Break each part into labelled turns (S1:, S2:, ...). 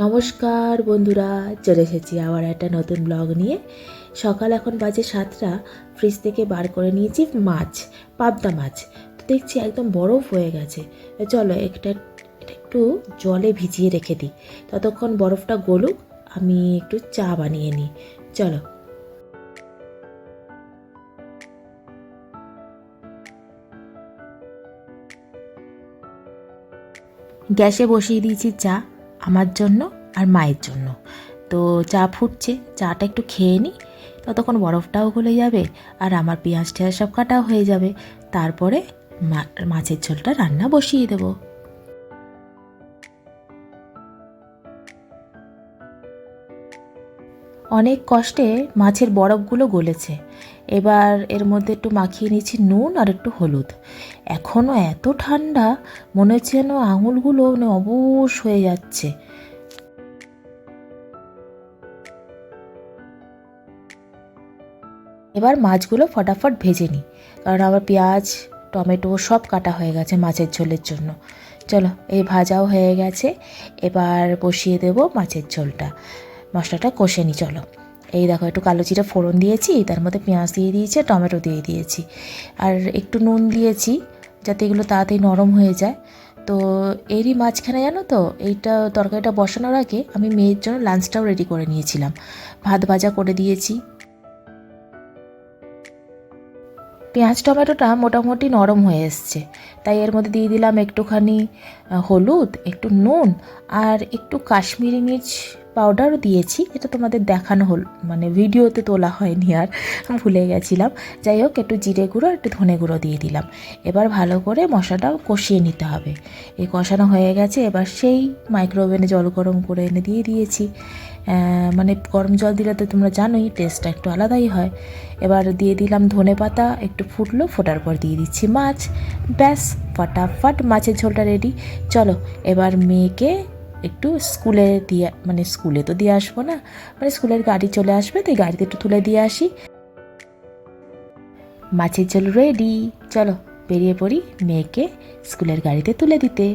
S1: নমস্কার বন্ধুরা, চলে এসেছি আবার একটা নতুন ব্লগ নিয়ে। সকাল এখন বাজে সাতটা ফ্রিজ থেকে বার করে নিয়েছি মাছ, পাবদা মাছ। তো দেখছি একদম বরফ হয়ে গেছে। চলো একটা একটু জলে ভিজিয়ে রেখে দিই। ততক্ষণ বরফটা গলুক, আমি একটু চা বানিয়ে নিই। চলো। গ্যাসে বসিয়ে দিয়েছি চা। আমার জন্য আর মায়ের জন্য। তো চা ফুটছে, চাটা একটু খেয়ে নিই ততক্ষণ বরফটাও গলে যাবে আর আমার পেঁয়াজ টেয়াজ সব কাটাও হয়ে যাবে। তারপরে মাছের ঝোলটা রান্না বসিয়ে দেবো। অনেক কষ্টে মাছের বরফগুলো গলেছে। এবার এর মধ্যে একটু মাখিয়ে নিয়েছি নুন আর একটু হলুদ। এখনও এত ঠান্ডা, মনে হচ্ছে যেন আঙুলগুলো মানে অবশ হয়ে যাচ্ছে। এবার মাছগুলো ফটাফট ভেজে নিই। কারণ আবার পেঁয়াজ, টমেটো সব কাটা হয়ে গেছে মাছের ঝোলের জন্য। চলো, এই ভাজাও হয়ে গেছে। এবার বসিয়ে দেব মাছের ঝোলটা। মশলাটা কষে নিই চলো। এই দেখো, একটু কালো জিরে ফোড়ন দিয়েছি, তার মধ্যে পেঁয়াজ দিয়ে দিয়েছি, টমেটো দিয়ে দিয়েছি। আর একটু নুন দিয়েছি, যাতে এগুলো তাড়াতাড়ি নরম হয়ে যায়। তো এরই মাঝখানে জানো তো, এইটা তরকারিটা বসানোর আগে আমি মেয়ের জন্য লাঞ্চটাও রেডি করে নিয়েছিলাম। ভাত ভাজা করে দিয়েছি। পেঁয়াজ, টমেটোটা মোটামুটি নরম হয়ে এসছে। তাই এর মধ্যে দিয়ে দিলাম একটুখানি হলুদ, একটু নুন, আর একটু কাশ্মীরি মির্চ পাউডারও দিয়েছি। এটা তোমাদের দেখানো হল মানে ভিডিওতে তোলা হয়নি আর, ভুলে গেছিলাম। যাই হোক, একটু জিরে গুঁড়ো, একটু ধনে গুঁড়ো দিয়ে দিলাম। এবার ভালো করে মশলাটাও কষিয়ে নিতে হবে। এই কষানো হয়ে গেছে, এবার সেই মাইক্রোওভেনে জল গরম করে এনে দিয়ে দিয়েছি। মানে গরম জল দিলে তো তোমরা জানোই টেস্টটা একটু আলাদাই হয়। এবার দিয়ে দিলাম ধনে পাতা, একটু ফুটলো, ফোটার পর দিয়ে দিচ্ছি মাছ। ব্যাস, ফটাফট মাছের ঝোলটা রেডি চলো, এবার মেয়েকে একটু স্কুলে দিয়ে মানে স্কুলে তো দিয়ে আসব না মানে স্কুলের গাড়ি চলে আসবে, তো গাড়িতে একটু তুলে দিয়ে আসি। মাছের ঝোল রেডি চলো, বেরিয়ে পড়ি মেয়েকে স্কুলের গাড়িতে তুলে দিতে।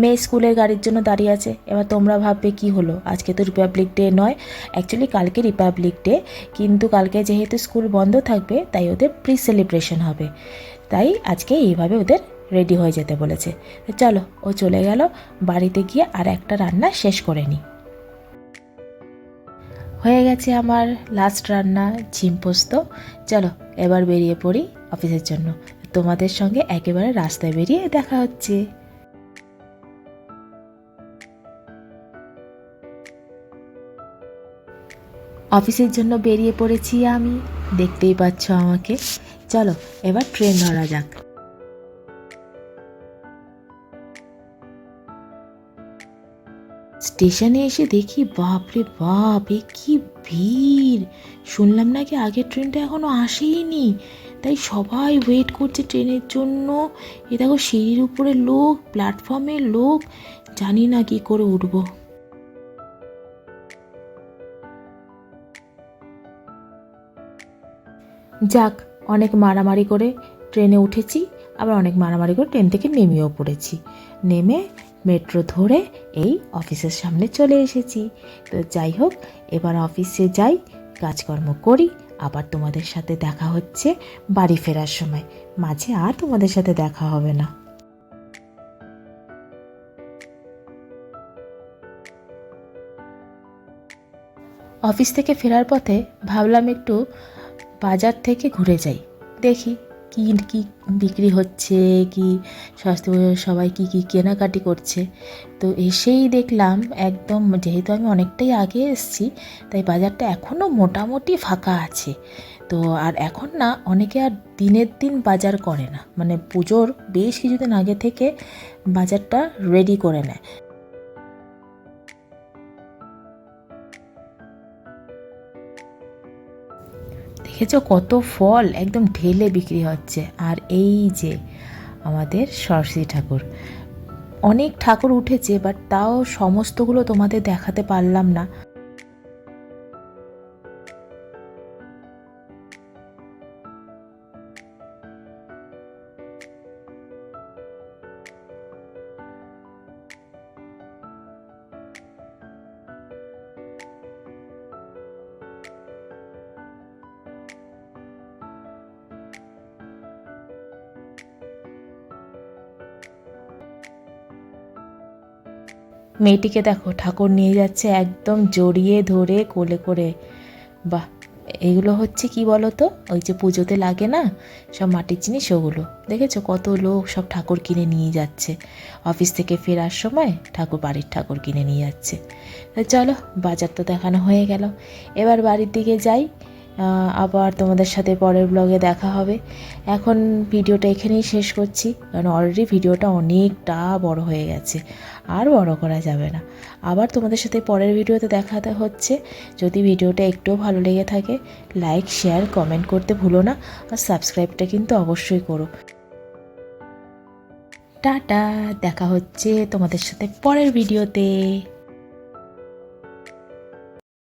S1: মেয়ে স্কুলের গাড়ির জন্য দাঁড়িয়ে আছে। এবার তোমরা ভাববে কি হলো? আজকে তো রিপাবলিক ডে নয়। অ্যাকচুয়ালি কালকে রিপাবলিক ডে কিন্তু কালকে যেহেতু স্কুল বন্ধ থাকবে, তাই ওদের প্রি সেলিব্রেশন হবে। তাই আজকে এইভাবে ওদের রেডি হয়ে যেতে বলেছে। চলো, ও চলে গেল। বাড়িতে গিয়ে আর একটা রান্না শেষ করে নিই হয়ে গেছে আমার লাস্ট রান্না, ঝিম পোস্ত। চলো, এবার বেরিয়ে পড়ি অফিসের জন্য। তোমাদের সঙ্গে একেবারে রাস্তায় বেরিয়ে দেখা হচ্ছে। অফিসের জন্য বেরিয়ে পড়েছি আমি। দেখতেই পাচ্ছ আমাকে। চলো, এবার ট্রেন ধরা যাক। স্টেশনে এসে দেখি, বাপরে বাপ, এ কি ভিড়। শুনলাম নাকি আগের ট্রেনটা এখনও আসেইনি। তাই সবাই ওয়েট করছে ট্রেনের জন্য। এ দেখো সিঁড়ির উপরে লোক প্ল্যাটফর্মে লোক। জানি না কি করে উঠবো। যাক, অনেক মারামারি করে ট্রেনে উঠেছি। আবার অনেক মারামারি করে ট্রেন থেকে নেমেও পড়েছি। নেমে মেট্রো ধরে এই অফিসের সামনে চলে এসেছি। তো যাই হোক, এবার অফিসে যাই, কাজকর্ম করি, আবার তোমাদের সাথে দেখা হচ্ছে বাড়ি ফেরার সময়। মাঝে আর তোমাদের সাথে দেখা হবে না। অফিস থেকে ফেরার পথে ভাবলাম একটু বাজার থেকে ঘুরে যাই। দেখি কি কি বিক্রি হচ্ছে, কি স্বাস্থ্য সবাই কি কি কেনাকাটি করছে। তো এসেই দেখলাম একদম যেহেতু আমি অনেকটাই আগে এসেছি, তাই বাজারটা এখনও মোটামুটি ফাঁকা আছে। তো আর এখন না, অনেকে আর দিনের দিন বাজার করে না। মানে পুজোর বেশ কিছুদিন আগে থেকে বাজারটা রেডি করে নেয়। দেখেছ কত ফল একদম ঢেলে বিক্রি হচ্ছে। আর এই যে আমাদের সরস্বতী ঠাকুর। অনেক ঠাকুর উঠেছে বাট তাও সমস্তগুলো তোমাদের দেখাতে পারলাম না। মেয়েটিকে দেখো, ঠাকুর নিয়ে যাচ্ছে একদম জড়িয়ে ধরে কোলে করে। বাহ, এগুলো হচ্ছে কি বলো তো ওই যে পুজোতে লাগে না, সব মাটির জিনিস ওগুলো। দেখেছ কত লোক সব ঠাকুর কিনে নিয়ে যাচ্ছে। অফিস থেকে ফেরার সময় ঠাকুর, বাড়ির ঠাকুর কিনে নিয়ে যাচ্ছে। চলো, বাজার তো দেখানো হয়ে গেল। এবার বাড়ির দিকে যাই। আবার তোমাদের সাথে পরের ব্লগে দেখা হবে। এখন ভিডিওটা এখানেই শেষ করছি, কারণ অলরেডি ভিডিওটা অনেকটা বড় হয়ে গেছে, আর বড় করা যাবে না। আবার তোমাদের সাথে পরের ভিডিওতে দেখাতে হচ্ছে, যদি ভিডিওটা একটুও ভালো লেগে থাকে লাইক শেয়ার কমেন্ট করতে ভুলো না, আর সাবস্ক্রাইবটা কিন্তু অবশ্যই করো। টাটা, দেখা হচ্ছে তোমাদের সাথে পরের ভিডিওতে।